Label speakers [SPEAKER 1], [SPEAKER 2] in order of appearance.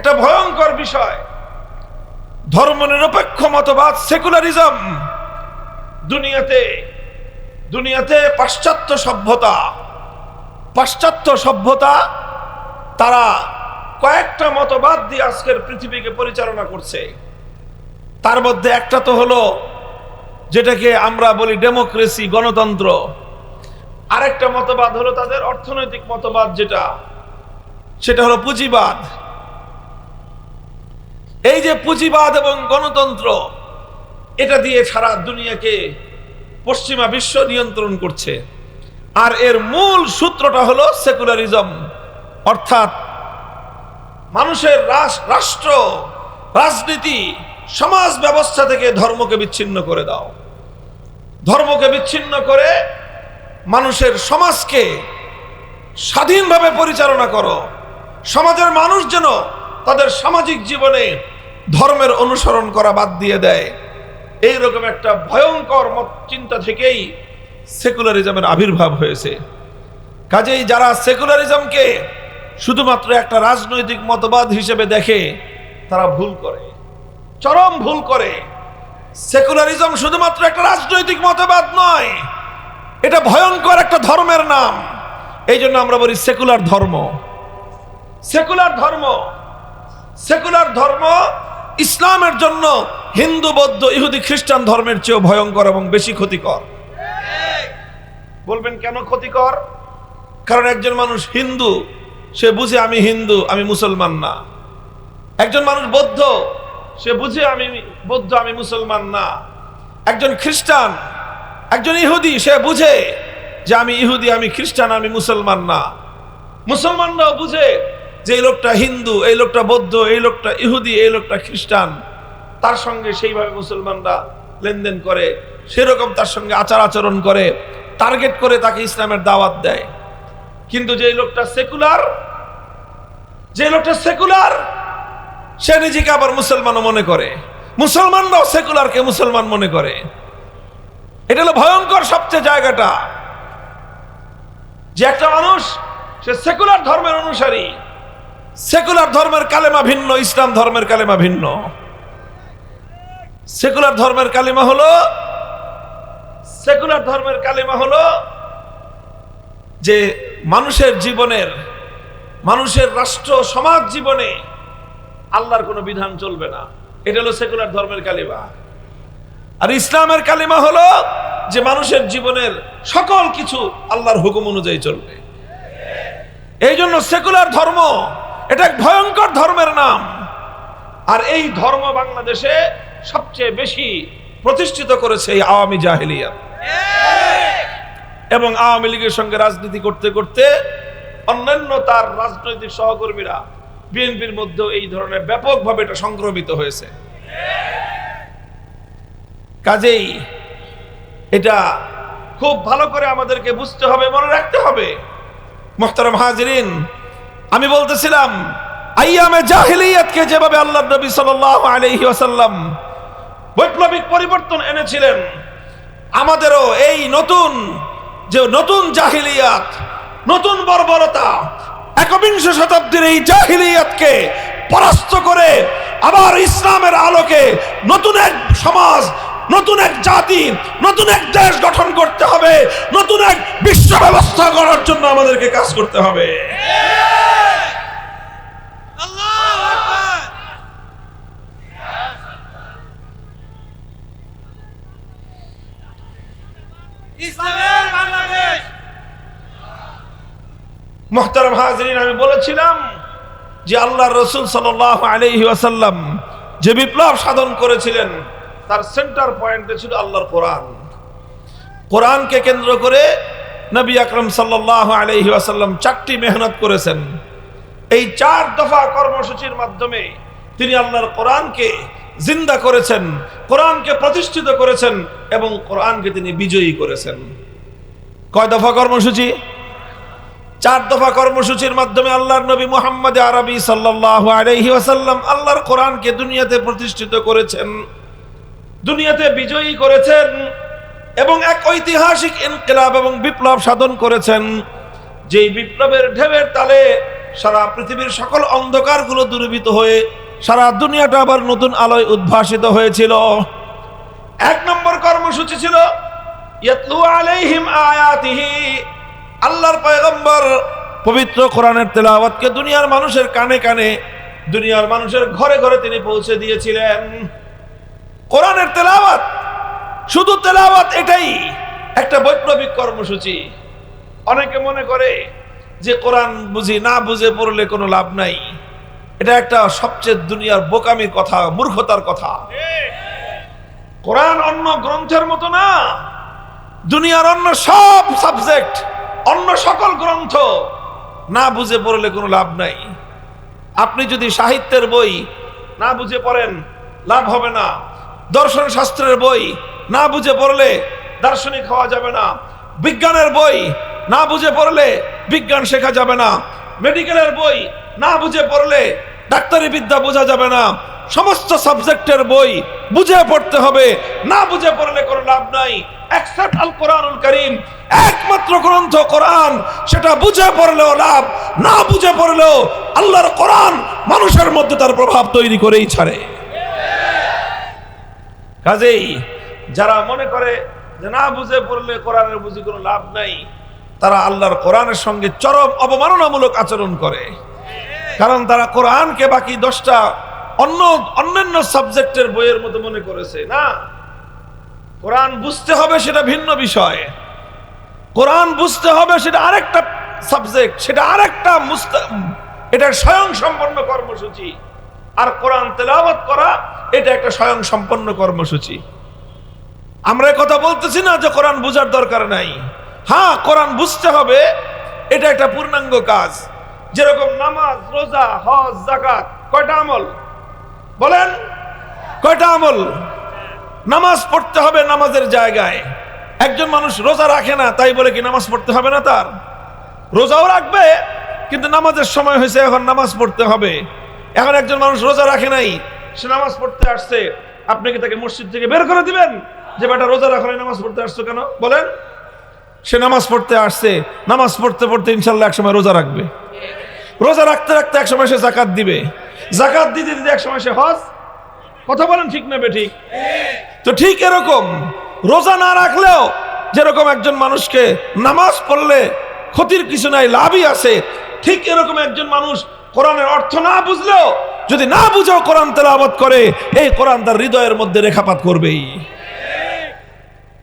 [SPEAKER 1] একটা ভয়ঙ্কর বিষয়। ধর্মনিরপেক্ষ মতবাদ, সেকুলারিজম। দুনিয়াতে দুনিয়াতে পাশ্চাত্য সভ্যতা। পাশ্চাত্য সভ্যতা, তারা কয়েকটা মতবাদ দিয়ে আজকের পৃথিবীকে পরিচালনা করছে। তার মধ্যে একটা তো হলো, যেটাকে আমরা বলি ডেমোক্রেসি, গণতন্ত্র। আরেকটা মতবাদ হলো তাদের অর্থনৈতিক মতবাদ যেটা। সেটা হলো পুঁজিবাদ। এই যে পুঁজিবাদ এবং গণতন্ত্র, এটা দিয়ে সারা দুনিয়াকে পশ্চিমা বিশ্ব নিয়ন্ত্রণ করছে। আর এর মূল সূত্রটা হলো সেকুলারিজম, অর্থাৎ মানুষের রাষ্ট্র, রাজনীতি, সমাজ ব্যবস্থা থেকে ধর্মকে বিচ্ছিন্ন করে দাও। ধর্মকে বিচ্ছিন্ন করে মানুষের সমাজকে স্বাধীনভাবে পরিচালনা করো। সমাজের মানুষ যেন তাদের সামাজিক জীবনে ধর্মের অনুসরণ করা বাদ দিয়ে দেয়। এই রকম একটা ভয়ঙ্কর মত চিন্তা থেকেই সেকুলারিজমের আবির্ভাব হয়েছে। কাজেই যারা সেকুলারিজমকে শুধুমাত্র একটা রাজনৈতিক মতবাদ হিসেবে দেখে, তারা ভুল করে, চরম ভুল করে। সেকুলারিজম শুধুমাত্র একটা রাজনৈতিক মতবাদ নয়, এটা ভয়ঙ্কর একটা ধর্মের নাম। এই জন্য আমরা বলি সেকুলার ধর্ম। সেকুলার ধর্ম সেকুলার ধর্ম ইসলামের জন্য হিন্দু, বৌদ্ধ, ইহুদি, খ্রিস্টান ধর্মের চেয়েও ভয়ঙ্কর এবং বেশি ক্ষতিকর। বলবেন কেন ক্ষতিকর? কারণ একজন মানুষ হিন্দু, সে বুঝে আমি হিন্দু, আমি মুসলমান না। একজন মানুষ বৌদ্ধ, সে বুঝে আমি বৌদ্ধ, আমি মুসলমান না। একজন খ্রিস্টান, একজন ইহুদি, সে বুঝে যে আমি ইহুদি, আমি খ্রিস্টান, আমি মুসলমান না। মুসলমানরাও বুঝে যে লোকটা হিন্দু, এই লোকটা বৌদ্ধ, এই লোকটা ইহুদি, এই লোকটা খ্রিস্টান, তার সঙ্গে সেইভাবে মুসলমানরা লেনদেন করে, সেরকম তার সঙ্গে আচার আচরণ করে, টার্গেট করে তাকে ইসলামের দাওয়াত দেয়। কিন্তু যে লোকটা সেকুলার, যে লোকটা সেকুলার, সে নিজেকে আবার মুসলমানও মনে করে। মুসলমানরাও সেকুলারকে মুসলমান মনে করে। এটা হলো ভয়ঙ্কর সবচেয়ে জায়গাটা। যে একটা মানুষ, সে সেকুলার ধর্মের অনুসারী। সেকুলার ধর্মের কালেমা ভিন্ন, ইসলাম ধর্মের কালেমা ভিন্ন। সেকুলার ধর্মের কালিমা হলো, সেকুলার ধর্মের কালিমা হলো যে মানুষের জীবনের, মানুষের রাষ্ট্র, সমাজ জীবনে আল্লাহর কোনো বিধান চলবে না। এটা হলো সেকুলার ধর্মের কালিমা। আর ইসলামের কালিমা হলো যে মানুষের জীবনের সকল কিছু আল্লাহর হুকুম অনুযায়ী চলবে। এই জন্য সেকুলার ধর্ম এটা ভয়ঙ্কর ধর্মের নাম। আর এই ধর্ম বাংলাদেশে সবচেয়ে বেশি প্রতিষ্ঠিত করেছে এই আওয়ামী জাহিলিয়া। এবং আওয়ামী লীগের সঙ্গে রাজনীতি করতে করতে অন্যান্য তার রাজনৈতিক সহকর্মীরা বিএনপির মধ্যে এই ধরনের ব্যাপকভাবে এটা সংক্রমিত হয়েছে। কাজেই এটা খুব ভালো করে আমাদেরকে বুঝতে হবে, মনে রাখতে হবে। মোহতারাম হাজরিন আমি বলতেছিলাম, আইয়ামে জাহিলিয়াতকে যেভাবে আল্লাহ নবী সাল্লাল্লাহু আলাইহি ওয়াসাল্লাম বৈপ্লবিক পরিবর্তন এনেছিলেন, আমাদেরও এই নতুন যে নতুন জাহিলিয়াত, নতুন বর্বরতা, একবিংশ শতাব্দীর এই জাহিলিয়াতকে পরাস্ত করে আবার ইসলামের আলোকে নতুন এক সমাজ, নতুন এক জাতি, নতুন এক দেশ গঠন করতে হবে, নতুন এক বিশ্ব ব্যবস্থা করার জন্য আমাদেরকে কাজ করতে হবে
[SPEAKER 2] ইসলামের বাংলাদেশ
[SPEAKER 1] মোহতারাম হাজরিন, আমি বলেছিলাম যে আল্লাহ রসুল সাল আলহি আসাল্লাম যে বিপ্লব সাধন করেছিলেন, তার সেন্টার পয়েন্টে ছিল আল্লাহর কোরআন। কোরআনকে কেন্দ্র করে নবী আকরম সাল্লাহ আলহি আসাল্লাম চারটি মেহনত করেছেন। এই চার দফা কর্মসূচির মাধ্যমে তিনি আল্লাহর কোরআনকে জিন্দা করেছেন, কোরআনকে প্রতিষ্ঠিত করেছেন এবং কোরআনকে তিনি বিজয়ী করেছেন। কয় দফা কর্মসূচি? চার দফা কর্মসূচির মাধ্যমে আল্লাহর নবী মুহাম্মদ আরবি সাল্লাল্লাহু আলাইহি ওয়াসাল্লাম আল্লাহর কোরআনকে দুনিয়াতে প্রতিষ্ঠিত করেছেন। দুনিয়াতে বিজয়ী করেছেন এবং এক ঐতিহাসিক ইনকিলাব এবং বিপ্লব সাধন করেছেন। যেই বিপ্লবের ঢেবের তালে সারা পৃথিবীর সকল অন্ধকারগুলো দূরীভূত হয়ে সারা দুনিয়াটা আবার নতুন আলোয় উদ্ভাসিত হয়েছিল। এক নম্বর কর্মসূচি ছিল, ইয়াতলু আলাইহিম আয়াতিহি আল্লাহর পয়গম্বর পবিত্র কোরআনের তেলাওয়াতকে দুনিয়ার মানুষের কানে কানে, দুনিয়ার মানুষের ঘরে ঘরে তিনি পৌঁছে দিয়েছিলেন। কোরআনের তেলাওয়াত, শুধু তেলাওয়াত এটাই, একটা বৈপ্লবিক কর্মসূচি। অনেকে মনে করে যে কোরআন বুঝি না বুঝে পড়লে কোনো লাভ নাই। এটা একটা সবচেয়ে দুনিয়ার বোকামির কথা, মূর্খতার কথা। কোরআন অন্য গ্রন্থের মতো না, দুনিয়ার অন্য সব সাবজেক্ট অন্য সকল গ্রন্থ না বুঝে পড়লে কোনো লাভ নাই। আপনি যদি সাহিত্যের বই না বুঝে পড়েন, লাভ হবে না। দর্শন শাস্ত্রের বই না বুঝে পড়লে দার্শনিক হওয়া যাবে না। বিজ্ঞানের বই না বুঝে পড়লে বিজ্ঞান শেখা যাবে না। মেডিকেলের বই না বুঝে পড়লে ডাক্তারি বিদ্যা বোঝা যাবে না। সমস্ত সাবজেক্টের বই বুঝে পড়তে হবে। না বুঝে পড়লে কোনো লাভ নাই। একসাথ আল কোরআনুল করিম, একমাত্র গ্রন্থ কোরআন, সেটা বুঝে পড়লেও লাভ, না বুঝে পড়লেও আল্লাহর কোরআন মানুষের মধ্যে তার প্রভাব তৈরি করেই ছাড়ে। কাজেই যারা মনে করে যে না বুঝে পড়লে কোরআনের বুঝি কোনো লাভ নাই, তারা আল্লাহর কোরআনের সঙ্গে চরম অবমাননামূলক আচরণ করে। কারণ তারা কোরআনকে বাকি দশটা অন্য অন্যান্য সাবজেক্টের বইয়ের মতো মনে করেছে, না? কোরআন বুঝতে হবে সেটা ভিন্ন বিষয়। কোরআন বুঝতে হবে সেটা আরেকটা সাবজেক্ট, সেটা আরেকটা এটা স্বয়ং সম্পন্ন কর্মসূচি। আর কোরআন তেলাওয়াত করা, এটা একটা স্বয়ং সম্পন্ন কর্মসূচি। আমরা কথা বলতেছি না যে কোরআন বুঝার দরকার নাই। হ্যাঁ কোরআন বুঝতে হবে, এটা একটা পূর্ণাঙ্গ কাজ। যেরকম নামাজ, রোজা, হজ জাকাত কয়টা আমল? বলেন, কয়টা আমল? নামাজ পড়তে হবে নামাজের জায়গায়। একজন মানুষ রোজা রাখে না, তাই বলে কি নামাজ পড়তে হবে না তার? রোজাও রাখবে, কিন্তু নামাজের সময় হয়েছে, এখন নামাজ পড়তে হবে। এখন একজন মানুষ রোজা রাখে নাই, সে নামাজ পড়তে আসছে, আপনি কি তাকে মসজিদ থেকে বের করে দিবেন? যে বেটা, রোজা রাখো নামাজ পড়তে আসছো কেন? বলেন। সে নামাজ পড়তে আসছে, নামাজ পড়তে পড়তে ইনশাল্লাহ এক সময় রোজা রাখবে। রোজা রাখতে রাখতে এক সময় সে জাকাত দিবে। জাকাত দিতে দিতে এক সময় সে হজ। কথা বলেন ঠিক নেবে ঠিক। তো ঠিক এরকম। রোজা না রাখলেও যেরকম একজন মানুষকে নামাজ পড়লে ক্ষতির কিছু নাই লাভই আছে ঠিক এরকম একজন মানুষ কোরআনের অর্থ না বুঝলেও যদি না বুঝেও কোরআন তেলাবাদ করে এই কোরআন তার হৃদয়ের মধ্যে রেখাপাত করবেই।